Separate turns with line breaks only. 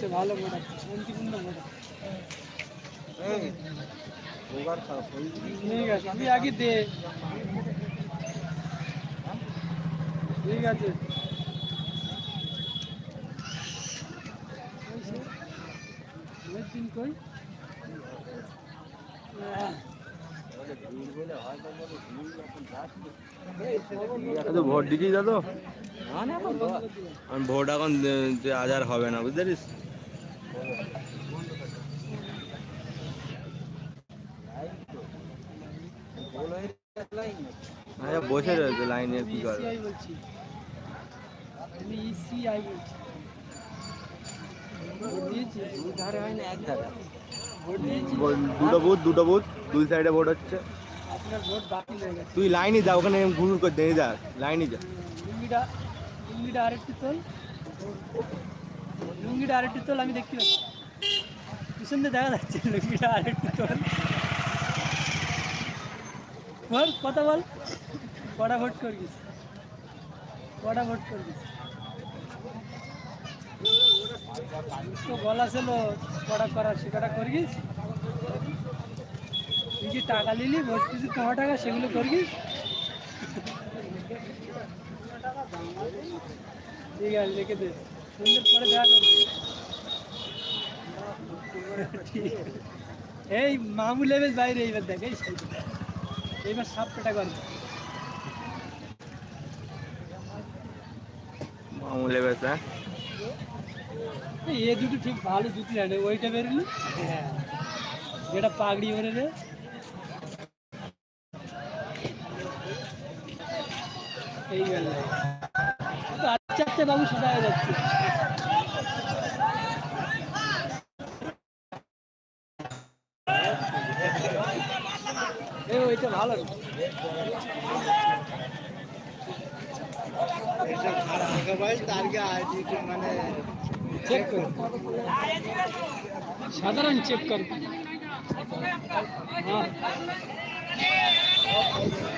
আছে ভালো মোটা শান্তিপূর্ণ মোটা ঠিক আছে তুই আগে দে। ঠিক আছে। দিন কই?
ভোট দিচ্ছিস দাদু? আমি ভোট এখন আর হবে না বুঝতে পারিস? আচ্ছা বসে রয়েছে লাইনে কি করবে
আমি ইসিআই বলছি। ভোট দিয়েছি? ভোট দিয়েছি।
বল- দুটো বুথ দুটো বুথ দুই সাইডে ভোট হচ্ছে।
আপনার ভোট বাতিল গেছে।
তুই লাইনই যা ওখানে ঘুর করে দিয়ে যা লাইনই যা।
লুঙ্গিটা লুঙ্গিটা আরেকটি তোল। লুঙ্গিটা আরেকটি তোল আমি দেখতে পাচ্ছি। পিছন দিয়ে দেখা যাচ্ছে লুঙ্গিটা আরেকটি তোল। বল, কথা বল। কটা ভোট করবিস কটা ভোট করবিস তো বলা ছিল কটা করার সে কটা করবিস তুই যে টাকা নিলি, ভোট কিছু কটা টাকা, সেগুলো করবিস ঠিক আছে, রেখে দে। সুন্দর পরে দেখা করবি। এই মামু লেভেল বাইরে, এইবার দেখ, এই। এইবার পেটা করবে
মামুলে হ্যাঁ
এই এ দুটো ঠিক ভালো জুতি আনে ওইটা বেরোলি যেটা পাগড়ি বেরো রে এই গেল। আচ্ছা আচ্ছা বাবু হয়ে যাচ্ছে। ওইটা ভালো সাধারণ চেক কর।